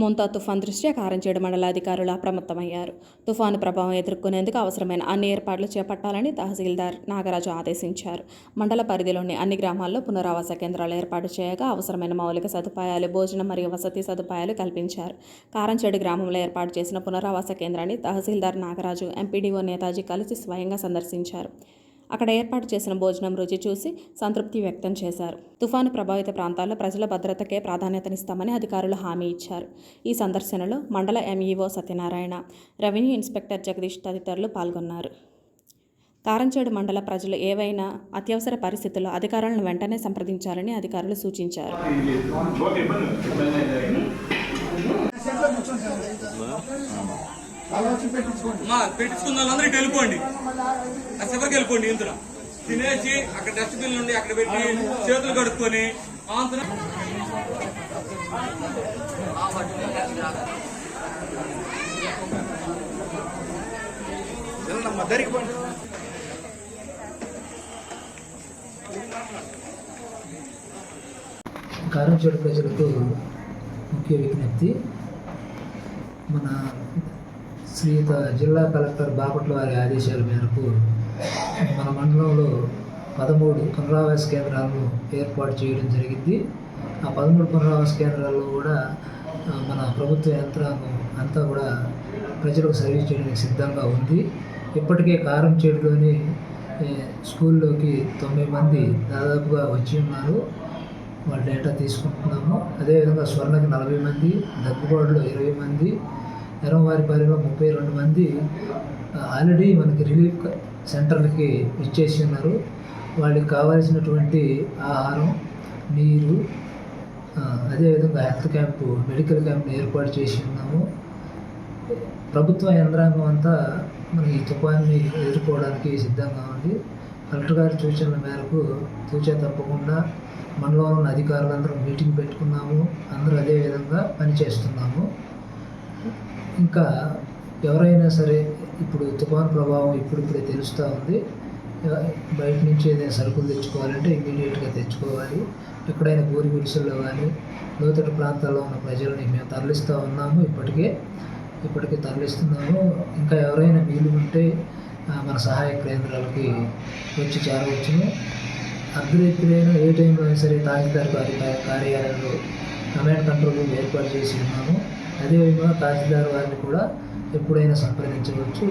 మోంతా తుఫాన్ దృష్ట్యా కారంచేడు మండలాధికారులు అప్రమత్తమయ్యారు. తుఫాను ప్రభావం ఎదుర్కొనేందుకు అవసరమైన అన్ని ఏర్పాట్లు చేపట్టాలని తహసీల్దార్ నాగరాజు ఆదేశించారు. మండల పరిధిలోని అన్ని గ్రామాల్లో పునరావాస కేంద్రాలు ఏర్పాటు చేయగా అవసరమైన మౌలిక సదుపాయాలు భోజనం మరియు వసతి సదుపాయాలు కల్పించారు. కారంచేడు గ్రామంలో ఏర్పాటు చేసిన పునరావాస కేంద్రాన్ని తహసీల్దార్ నాగరాజు ఎంపీడీఓ నేతాజీ కలిసి స్వయంగా సందర్శించారు. అక్కడ ఏర్పాటు చేసిన భోజనం రుచి చూసి సంతృప్తి వ్యక్తం చేశారు. తుఫాను ప్రభావిత ప్రాంతాల్లో ప్రజల భద్రతకే ప్రాధాన్యతనిస్తామని అధికారులు హామీ ఇచ్చారు. ఈ సందర్శనలో మండల MEO Satyanarayana revenue inspector Jagadish తదితరులు పాల్గొన్నారు. కారంచేడు మండల ప్రజలు ఏవైనా అత్యవసర పరిస్థితుల్లో అధికారులను వెంటనే సంప్రదించాలని అధికారులు సూచించారు. పెట్టించుకున్న వాళ్ళందరూ ఇటు వెళ్ళిపోండి. ఆ చివరికి వెళ్ళిపోండి ఇందులో. తినేసి అక్కడ డస్ట్బిన్ నుండి అక్కడ పెట్టి చేతులు కడుక్కొని ఆంతరం కారంచేడు ప్రజలకు ముఖ్య విజ్ఞప్తి. మన శ్రీయుత జిల్లా కలెక్టర్ బాపట్ల వారి ఆదేశాల మేరకు మన మండలంలో పదమూడు పునరావాస కేంద్రాలను ఏర్పాటు చేయడం జరిగింది. ఆ పదమూడు పునరావాస కేంద్రాల్లో కూడా మన ప్రభుత్వ యంత్రాంగం అంతా కూడా ప్రజలకు సర్వీస్ చేయడానికి సిద్ధంగా ఉంది. ఇప్పటికే కారంచేడులోని ఏ, స్కూల్లోకి తొంభై మంది దాదాపుగా వచ్చి ఉన్నారు. వాళ్ళ డేటా తీసుకుంటున్నాము. అదేవిధంగా స్వర్ణకి నలభై మంది దగ్గుబాటులో ఇరవై మంది ఎర్రవారిపాలెంలో ముప్పై రెండు మంది ఆల్రెడీ మనకి రిలీఫ్ సెంటర్లకి ఇచ్చేసి ఉన్నారు. వాళ్ళకి కావాల్సినటువంటి ఆహారం నీరు అదేవిధంగా హెల్త్ క్యాంపు మెడికల్ క్యాంప్ని ఏర్పాటు చేసి ఉన్నాము. ప్రభుత్వ యంత్రాంగం అంతా మన ఈ తుఫాన్ని ఎదుర్కోవడానికి సిద్ధంగా ఉంది. కలెక్టర్ గారి సూచనల మేరకు తూచా తప్పకుండా మండలంలో ఉన్న అధికారులందరూ మీటింగ్ పెట్టుకున్నాము. అందరూ అదే విధంగా పనిచేస్తున్నాము. ఇంకా ఎవరైనా సరే ఇప్పుడు తుఫాన్ ప్రభావం ఇప్పుడిప్పుడే తెలుస్తూ ఉంది. బయట నుంచి ఏదైనా సరుకులు తెచ్చుకోవాలంటే ఇమీడియట్గా తెచ్చుకోవాలి. ఎక్కడైనా పూరి గుడిసెల్లో కానీ లోతట్టు ప్రాంతాల్లో ఉన్న ప్రజల్ని మేము తరలిస్తూ ఉన్నాము ఇప్పటికే. ఇప్పటికే తరలిస్తున్నాము. ఇంకా ఎవరైనా వీలు ఉంటే మన సహాయ కేంద్రాలకి వచ్చి చేరవచ్చును. అర్ధరాత్రైనా ఏ టైంలో అయినా సరే తహసీల్దార్ గారి కార్యాలయంలో కమాండ్ కంట్రోల్ రూమ్ ఏర్పాటు చేసి ఉన్నాము. అదేవిధంగా తహసీల్దార్ వారిని కూడా ఎప్పుడైనా సంప్రదించవచ్చు.